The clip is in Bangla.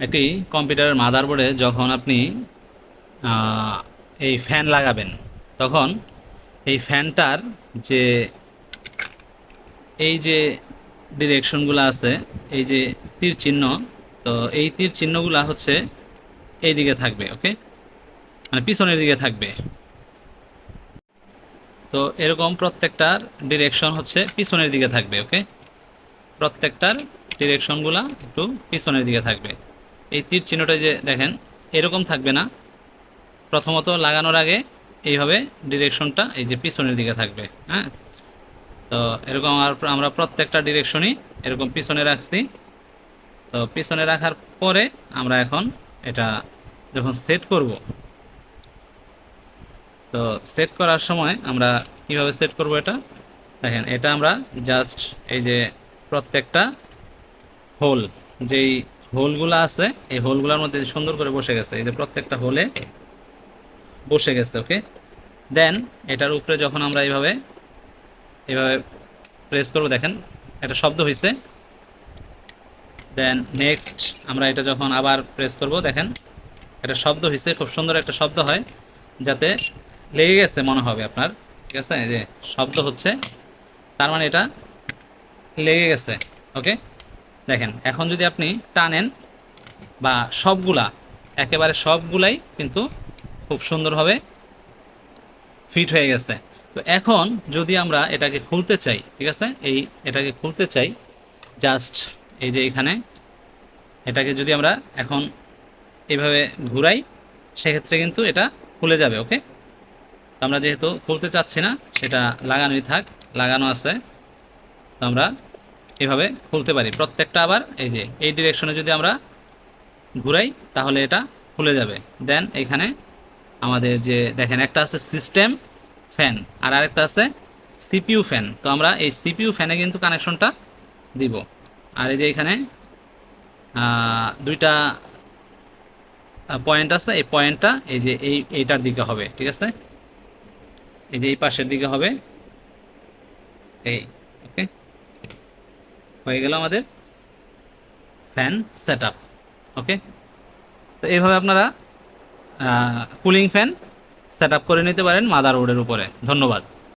একটি কম্পিউটারের মাদারবোর্ডে যখন আপনি এই ফ্যান লাগাবেন, তখন এই ফ্যানটার যে, এই যে ডিরেকশনগুলো আছে, এই যে তীর চিহ্ন, তো এই তীর চিহ্নগুলো হচ্ছে এই দিকে থাকবে, ওকে? মানে পিছনের দিকে থাকবে। তো এরকম প্রত্যেকটার ডিরেকশন হচ্ছে পিছনের দিকে থাকবে, ওকে? প্রত্যেকটার ডিরেকশনগুলা একটু পিছনের দিকে থাকবে। এই তীর চিহ্নটা যে দেখেন, এরকম থাকবে না। প্রথমত লাগানোর আগে এইভাবে ডিরেকশনটা এই যে পিছনের দিকে থাকবে হ্যাঁ? তো এরকম আমরা প্রত্যেকটা ডিরেকশনই এরকম পিছনে রাখছি। তো পিছনে রাখার পরে আমরা এখন এটা যখন সেট করব, তো সেট করার সময় আমরা কীভাবে সেট করব এটা? দেখেন, এটা আমরা জাস্ট এই যে প্রত্যেকটা হোল, যেই হোলগুলো আছে, এই হোলগুলোর মধ্যে সুন্দর করে বসে গেছে, এই যে প্রত্যেকটা হোলে বসে গেছে ওকে দেন এটার উপরে যখন আমরা এইভাবে এভাবে প্রেস করব, দেখেন, একটা শব্দ হয়েছে দেন নেক্সট আমরা এটা যখন আবার প্রেস করব, দেখেন, একটা শব্দ হয়েছে খুব সুন্দর একটা শব্দ হয়, যাতে লেগে গেছে মনে হবে আপনার, ঠিক আছে? যে শব্দ হচ্ছে, তার মানে এটা লেগে গেছে ওকে দেখেন, এখন যদি আপনি টানেন বা সবগুলা, একেবারে সবগুলাই কিন্তু খুব সুন্দরভাবে ফিট হয়ে গেছে। তো এখন যদি আমরা এটাকে খুলতে চাই, ঠিক আছে? এই এটাকে খুলতে চাই, জাস্ট এই যে এখানে, এটাকে যদি আমরা এখন এইভাবে ঘুরাই, সেক্ষেত্রে কিন্তু এটা খুলে যাবে, ওকে? আমরা যেহেতু খুলতে চাচ্ছি না, সেটা লাগানোই থাক, লাগানো আছে। তো আমরা এভাবে খুলতে পারি। প্রত্যেকটা আবার এই যে, এই ডিরেকশনে যদি আমরা ঘুরাই, তাহলে এটা খুলে যাবে। দেন এখানে আমাদের যে, দেখেন একটা আছে সিস্টেম ফ্যান আর আরেকটা আছে সিপিইউ ফ্যান তো আমরা এই সিপিইউ ফ্যানে কিন্তু কানেকশনটা দিব। আর এই যে এখানে দুইটা পয়েন্ট আছে। এই পয়েন্টটা এই যে, এই, এইটার দিকে হবে, ঠিক আছে? এই যে এই পাশের দিকে হবে। এই হয়ে গেল আমাদের ফ্যান সেট ওকে তো এইভাবে আপনারা কুলিং ফ্যান সেট করে নিতে পারেন মাদারবোর্ডের উপরে। ধন্যবাদ।